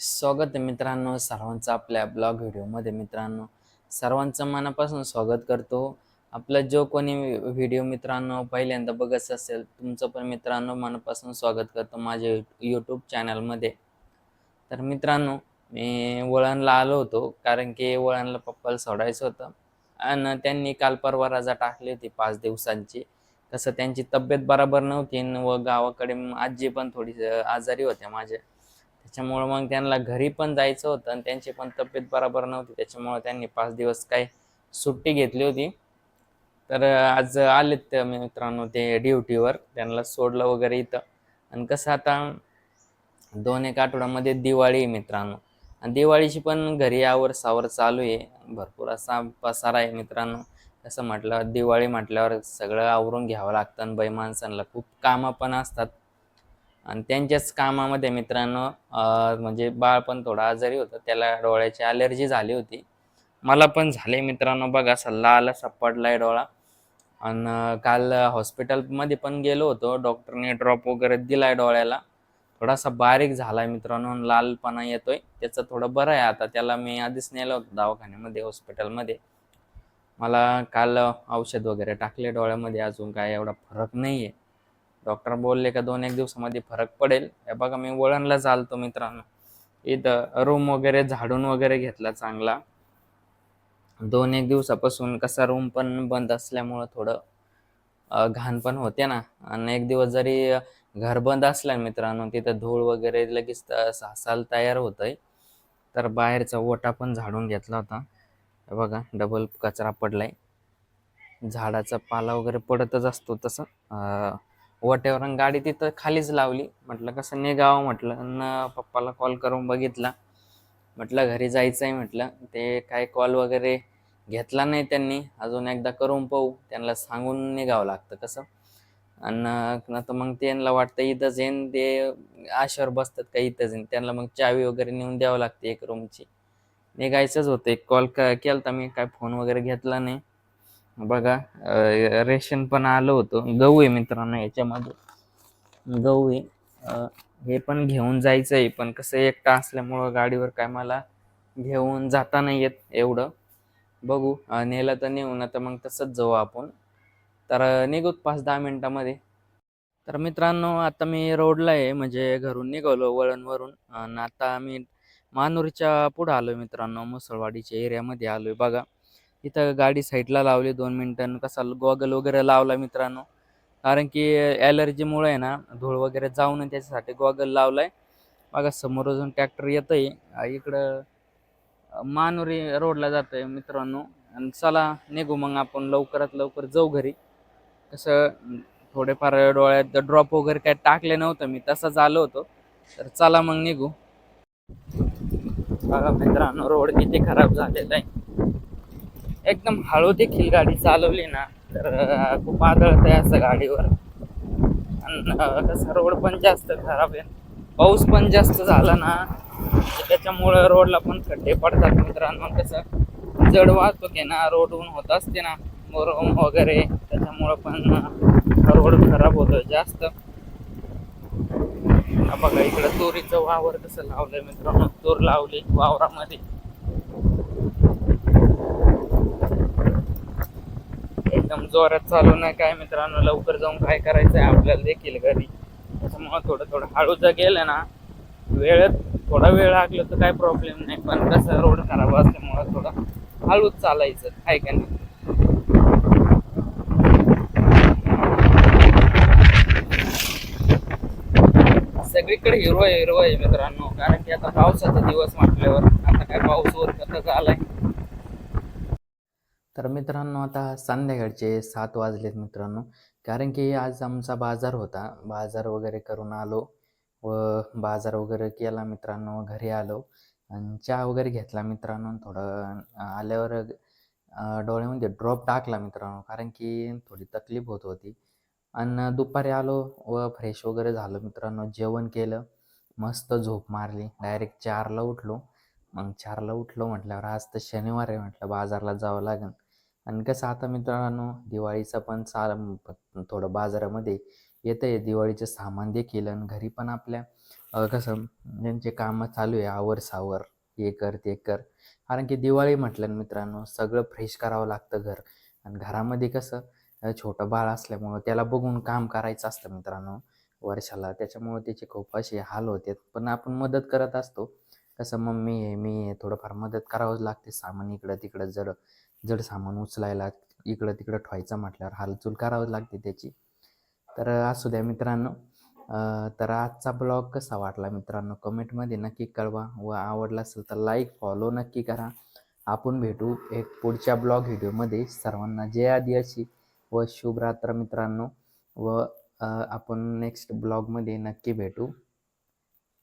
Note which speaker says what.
Speaker 1: स्वागत आहे मित्रांनो सर्वांचं आपल्या ब्लॉग व्हिडिओमध्ये मित्रांनो. सर्वांचं मनापासून स्वागत करतो. आपला जो कोणी व्हिडिओ मित्रांनो पहिल्यांदा बघत असेल तुमचं पण मित्रांनो मनापासून स्वागत करतो माझ्या यूट्यूब चॅनलमध्ये तर मित्रांनो मी वळणला आलो होतो कारण की वळणला पप्पाला सोडायचं होतं. आणि त्यांनी काल परवा रजा टाकली होती पाच दिवसांची. तसं त्यांची तब्येत बरोबर नव्हती न व गावाकडे आजी पण थोडी आजारी होत्या माझ्या. त्याच्यामुळं मग त्यांना घरी पण जायचं होतं आणि त्यांची पण तब्येत बरोबर नव्हती. त्याच्यामुळं त्यांनी पाच दिवस काय सुट्टी घेतली होती. तर आज आलेत ते मित्रांनो ते ड्युटीवर. त्यांना सोडलं वगैरे इथं. आणि कसं आता दोन एक आठवड्यामध्ये दिवाळी आहे मित्रांनो. आणि दिवाळीची पण घरी यावर सावर चालू आहे. भरपूर असा पसारा आहे मित्रांनो. कसं म्हटलं दिवाळी म्हटल्यावर सगळं आवरून घ्यावं लागतं आणि बाई माणसांना खूप कामं पण असतात. आणि त्यांच्याच कामामध्ये मित्रांनो म्हणजे बाळ पण थोडं आजारी होतं त्याला डोळ्याची ॲलर्जी झाली होती. मला पण झाले मित्रांनो बघा सल्ला आला असा आहे डोळा. आणि काल हॉस्पिटलमध्ये पण गेलो होतो डॉक्टरने ड्रॉप वगैरे दिलाय डोळ्याला. थोडासा बारीक झाला आहे मित्रांनो लालपणा येतोय. त्याचं थोडं बरं आहे आता त्याला मी आधीच नेलं होतं दवाखान्यामध्ये हॉस्पिटलमध्ये मला काल औषध वगैरे टाकले डोळ्यामध्ये अजून काय एवढा फरक नाही आहे डॉक्टर बोलले का दोन एक दिवसामध्ये फरक पडेल. हे बघा मी वळणला चालतो मित्रांनो. इथं रूम वगैरे झाडून वगैरे घेतला चांगला. दोन एक दिवसापासून कसा रूम पण बंद असल्यामुळं थोडं घाण पण होते ना. आणि एक दिवस जरी घर बंद असलं मित्रांनो तिथं धूळ वगैरे लगेच त- सासायला तयार होतंय. तर बाहेरचा ओटा पण झाडून घेतला होता. हे बघा डबल कचरा पडलाय. झाडाचा पाला वगैरे पडतच असतो तसं. अ, गाडी तिथं खालीच लावली. म्हटलं कसं निघावं? म्हटलं न पप्पाला कॉल करून बघितला. म्हटलं घरी जायचं आहे म्हटलं ते काय कॉल वगैरे घेतला नाही त्यांनी. अजून एकदा करून पाहू. त्यांना सांगून निघावं लागतं कसं. आणि न तर मग त्यांना वाटतं इथंच येईन ते आशेवर बसतात का इथंच येईन त्यांना मग चावी वगैरे नेऊन द्यावं लागते एक रूमची निघायचंच होतं. एक कॉल क केला तर मी. काय फोन वगैरे घेतला नाही. बघा रेशन पण आलं होतं. गहू आहे मित्रांनो याच्यामध्ये. गहू आहे. हे पण घेऊन जायचं आहे पण कसं एकटा असल्यामुळं गाडीवर काय मला घेऊन जाता नाही येत एवढं. बघू नेलं तर नेऊ ना तर मग तसंच जाऊ आपण. तर निघूत निघू पाच दहा मिनटामध्ये. तर मित्रांनो आता मी रोडला आहे म्हणजे घरून निघालो वळणवरून. आणि आता आम्ही मानूरच्या पुढं आलो आहे मित्रांनो मुसळवाडीच्या एरियामध्ये आलो आहे बघा इथं गाडी साईडला लावली दोन मिनिटं. कसा गॉगल वगैरे लावला मित्रांनो. कारण की ॲलर्जीमुळे आहे ना धूळ वगैरे जाऊ नये त्याच्यासाठी गॉगल लावलाय. बघा समोर अजून ट्रॅक्टर येतंय. आहे इकडं मानुरी रोडला जातोय मित्रांनो. आणि चला निघू मग आपण लवकरात लवकर जाऊ घरी. कसं थोडेफार डोळ्यात ड्रॉप वगैरे काय टाकले नव्हतं मी तसंच आलो होतो. तर चला मग निघू. बघा मित्रांनो रोड किती खराब झालेला आहे. एकदम हळू देखील गाडी चालवली ना तर खूप आदळत आहे असं गाडीवर. आणि कसं रोड पण जास्त खराब आहे. पाऊस पण जास्त झाला ना त्याच्यामुळं रोडला पण खड्डे पडतात मित्रांनो कसं जड वाहतूक आहे ना रोडहून होत असते ना मोरम वगैरे त्याच्यामुळं पण रोड खराब होतो जास्त. बघा इकडं तुरीचं वावर कसं लावलंय मित्रांनो तूर लावली वावरामध्ये. एकदम जोरात चालू नाही काय मित्रांनो लवकर जाऊन काय करायचं आहे आपल्याला देखील घरी. त्याच्यामुळं थोडं थोडं हळू जर गेलं ना वेळेत थोडा वेळ लागला तर काय प्रॉब्लेम नाही पण कसं रोड खराब असल्यामुळं थोडं हळूच चालायचं काय का नाही? सगळीकडे हिरवं हिरवं आहे मित्रांनो कारण की आता पावसाचा दिवस म्हटल्यावर आता काय पाऊस वर कसं आलाय तर मित्रांनो आता संध्याकाळचे सात वाजलेत मित्रांनो. कारण की आज आमचा बाजार होता. बाजार वगैरे करून आलो व बाजार वगैरे केला मित्रांनो घरी आलो. आणि चहा वगैरे घेतला मित्रांनो. थोडं आल्यावर डोळ्यामध्ये ड्रॉप टाकला मित्रांनो. कारण की थोडी तकलीफ होत होती. आणि दुपारी आलो व फ्रेश वगैरे झालो मित्रांनो. जेवण केलं. मस्त झोप मारली. डायरेक्ट चारला उठलो. मग चारला उठलो म्हटल्यावर आज तर शनिवार आहे म्हटलं बाजारला जावं लागेल. आणि कसं आता मित्रांनो दिवाळीचं पण चाल थोडं बाजारामध्ये येतं आहे दिवाळीचं सामान देखील आणि घरी पण आपल्या कसं ज्यांचे कामं चालू आहे आवर सावर हे कर ते कर. कारण की दिवाळी म्हटलं मित्रांनो सगळं फ्रेश करावं लागतं घर. आणि घरामध्ये कसं छोटं बाळ असल्यामुळं त्याला बघून काम करायचं असतं मित्रांनो वर्षाला. त्याच्यामुळं त्याचे खूप असे हाल होते. पण आपण मदत करत असतो. कसं मम्मी आहे मी आहे थोडंफार मदत करावंच लागते. सामान इकडं तिकडं जर जड सामान उचलायला इकडं तिकडं ठेवायचं म्हटल्यावर हालचूल करावं लागते त्याची. तर असू द्या मित्रांनो तर आजचा ब्लॉग कसा वाटला मित्रांनो? कमेंटमध्ये नक्की कळवा. व आवडला असेल तर लाईक फॉलो नक्की करा. आपण भेटू एक पुढच्या ब्लॉग व्हिडिओमध्ये सर्वांना जय आदिवासी व शुभरात्र मित्रांनो. व आपण नेक्स्ट ब्लॉगमध्ये नक्की भेटू.